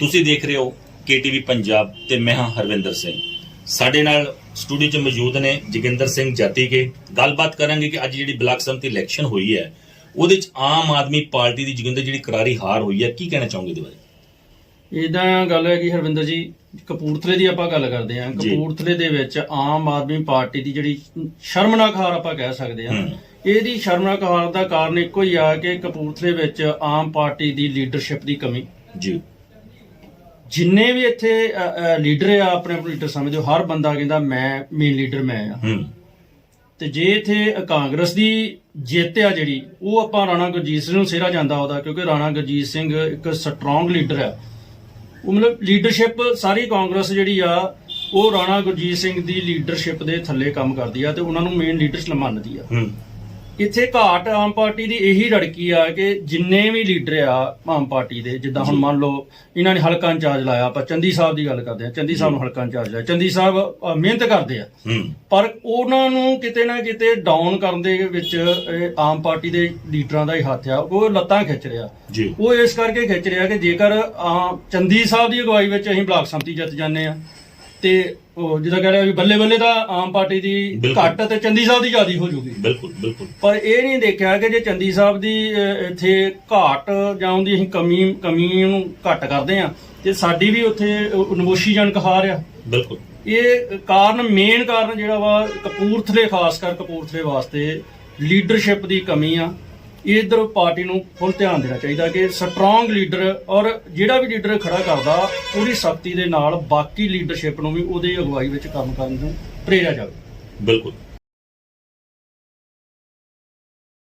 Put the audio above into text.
ਤੁਸੀਂ ਦੇਖ ਰਹੇ ਹੋ ਕੇਟੀਵੀ ਪੰਜਾਬ ਤੇ ਮੈਂ ਹਾਂ ਹਰਵਿੰਦਰ ਸਿੰਘ। ਸਾਡੇ ਨਾਲ ਸਟੂਡੀਓ 'ਚ ਮੌਜੂਦ ਨੇ ਜੋਗਿੰਦਰ ਸਿੰਘ ਜਾਤੀਕੇ। ਗੱਲਬਾਤ ਕਰਾਂਗੇ ਕਿ ਅੱਜ ਜਿਹੜੀ ਬਲਾਕ ਸੰਮਤੀ ਇਲੈਕਸ਼ਨ ਹੋਈ ਹੈ ਉਹਦੇ 'ਚ ਆਮ ਆਦਮੀ ਪਾਰਟੀ ਦੀ ਜੋਗਿੰਦਰ ਜਿਹੜੀ ਕਰਾਰੀ ਹਾਰ ਹੋਈ ਹੈ ਕੀ ਕਹਿਣਾ ਚਾਹੋਗੇ ਇਹਦੇ ਬਾਰੇ? ਇਦਾਂ ਗੱਲ ਹੈ ਕਿ ਹਰਵਿੰਦਰ ਜੀ ਕਪੂਰਥਲੇ ਦੀ ਆਪਾਂ ਗੱਲ ਕਰਦੇ ਹਾਂ। ਜੀ। ਕਪੂਰਥਲੇ ਦੇ ਵਿੱਚ ਆਮ ਆਦਮੀ ਪਾਰਟੀ ਦੀ ਜਿਹੜੀ ਸ਼ਰਮਨਾਕ ਹਾਰ ਆਪਾਂ ਕਹਿ ਸਕਦੇ ਹਾਂ। ਹੂੰ। ਇਹਦੀ ਸ਼ਰਮਨਾਕ ਹਾਰ ਦਾ ਕਾਰਨ ਇੱਕੋ ਹੀ ਆ ਕਿ ਕਪੂਰਥਲੇ ਵਿੱਚ ਆਮ ਪਾਰਟੀ ਦੀ ਲੀਡਰਸ਼ਿਪ ਦੀ ਕਮੀ। ਜੀ। ਜਿੰਨੇ ਵੀ ਇੱਥੇ ਲੀਡਰ ਆ ਆਪਣੇ ਆਪ ਨੂੰ ਲੀਡਰ ਸਮਝਦੇ ਹਰ ਬੰਦਾ ਕਹਿੰਦਾ ਮੈਂ ਮੇਨ ਲੀਡਰ ਮੈਂ ਆ। ਤੇ ਜੇ ਇੱਥੇ ਕਾਂਗਰਸ ਦੀ ਜਿੱਤ ਆ ਜਿਹੜੀ ਉਹ ਆਪਾਂ ਰਾਣਾ ਗੁਰਜੀਤ ਸਿੰਘ ਨੂੰ ਸਿਹਰਾ ਜਾਂਦਾ ਉਹਦਾ ਕਿਉਂਕਿ ਰਾਣਾ ਗੁਰਜੀਤ ਸਿੰਘ ਇੱਕ ਸਟਰੋਂਗ ਲੀਡਰ ਆ। ਉਹ ਮਤਲਬ ਲੀਡਰਸ਼ਿਪ ਸਾਰੀ ਕਾਂਗਰਸ ਜਿਹੜੀ ਆ ਉਹ ਰਾਣਾ ਗੁਰਜੀਤ ਸਿੰਘ ਦੀ ਲੀਡਰਸ਼ਿਪ ਦੇ ਥੱਲੇ ਕੰਮ ਕਰਦੀ ਆ ਤੇ ਉਹਨਾਂ ਨੂੰ ਮੇਨ ਲੀਡਰ ਮੰਨਦੀ ਆ। ਹੂੰ। ਇੱਥੇ ਘਾਟ ਆਮ ਪਾਰਟੀ ਦੀ ਇਹੀ ਰੜਕੀ ਆ ਕਿ ਜਿੰਨੇ ਵੀ ਲੀਡਰ ਆ ਆਮ ਪਾਰਟੀ ਦੇ ਜਿੱਦਾਂ ਹੁਣ ਮੰਨ ਲਓ ਇਹਨਾਂ ਨੇ ਹਲਕਾ ਇੰਚਾਰਜ ਲਾਇਆ ਆਪਾਂ ਚੰਦੀ ਸਾਹਿਬ ਦੀ ਗੱਲ ਕਰਦੇ ਆ ਚੰਦੀ ਸਾਹਿਬ ਨੂੰ ਹਲਕਾ ਇੰਚਾਰਜ ਲਾਇਆ। ਚੰਦੀ ਸਾਹਿਬ ਅ, ਮਿਹਨਤ ਕਰਦੇ ਆ। ਪਰ ਉਹਨਾਂ ਨੂੰ ਕਿਤੇ ਨਾ ਕਿਤੇ ਡਾਊਨ ਕਰਨ ਦੇ ਵਿੱਚ ਇਹ ਆਮ ਪਾਰਟੀ ਦੇ ਲੀਡਰਾਂ ਦਾ ਹੀ ਹੱਥ ਆ। ਉਹ ਲੱਤਾਂ ਖਿੱਚ ਰਿਹਾ। ਜੀ। ਉਹ ਇਸ ਕਰਕੇ ਖਿੱਚ ਰਿਹਾ ਕਿ ਜੇਕਰ ਆ, ਚੰਦੀ ਸਾਹਿਬ ਦੀ ਅਗਵਾਈ ਵਿੱਚ ਅਸੀਂ ਬਲਾਕ ਸੰਮਤੀ ਜਿੱਤ ਜਾਂਦੇ ਆ ਤੇ ਉਹ ਜਿਹਦਾ ਕਹਿ ਰਿਹਾ ਵੀ ਬੱਲੇ ਬੱਲੇ ਤਾਂ ਆਮ ਪਾਰਟੀ ਦੀ ਬਿਲਕੁਲ। ਘੱਟ ਤੇ ਚੰਦੀ ਸਾਹਿਬ ਦੀ ਜ਼ਿਆਦੀ ਹੋ ਜੂਗੀ। ਬਿਲਕੁਲ ਬਿਲਕੁਲ। ਪਰ ਇਹ ਨਹੀਂ ਦੇਖਿਆ ਕਿ ਜੇ ਚੰਦੀ ਸਾਹਿਬ ਦੀ ਅਹ, ਇੱਥੇ ਘਾਟ ਜਾਂ ਉਹਦੀ ਅਸੀਂ ਕਮੀ ਕਮੀ ਨੂੰ ਘੱਟ ਕਰਦੇ ਆ ਤੇ ਸਾਡੀ ਵੀ ਉੱਥੇ ਅਹ, ਨਮੋਸ਼ੀ ਜਨਕ ਹਾਰ ਆ। ਬਿਲਕੁਲ। ਇਹ ਕਾਰਨ ਮੇਨ ਕਾਰਨ ਜਿਹੜਾ ਵਾ ਕਪੂਰਥਲੇ ਖਾਸ ਕਰ ਕਪੂਰਥਲੇ ਵਾਸਤੇ ਲੀਡਰਸ਼ਿਪ ਦੀ ਕਮੀ ਆ। ਇਧਰ ਪਾਰਟੀ ਨੂੰ ਫੁੱਲ ਧਿਆਨ ਦੇਣਾ ਚਾਹੀਦਾ ਕਿ ਸਟਰੋਂਗ ਲੀਡਰ ਔਰ ਜਿਹੜਾ ਵੀ ਲੀਡਰ ਖੜਾ ਕਰਦਾ ਪੂਰੀ ਸ਼ਕਤੀ ਦੇ ਨਾਲ ਬਾਕੀ ਲੀਡਰਸ਼ਿਪ ਨੂੰ ਵੀ ਉਹਦੀ ਅਗਵਾਈ ਵਿੱਚ ਕੰਮ ਕਰਨ ਨੂੰ ਪ੍ਰੇਰਿਆ ਜਾਵੇ। ਬਿਲਕੁਲ।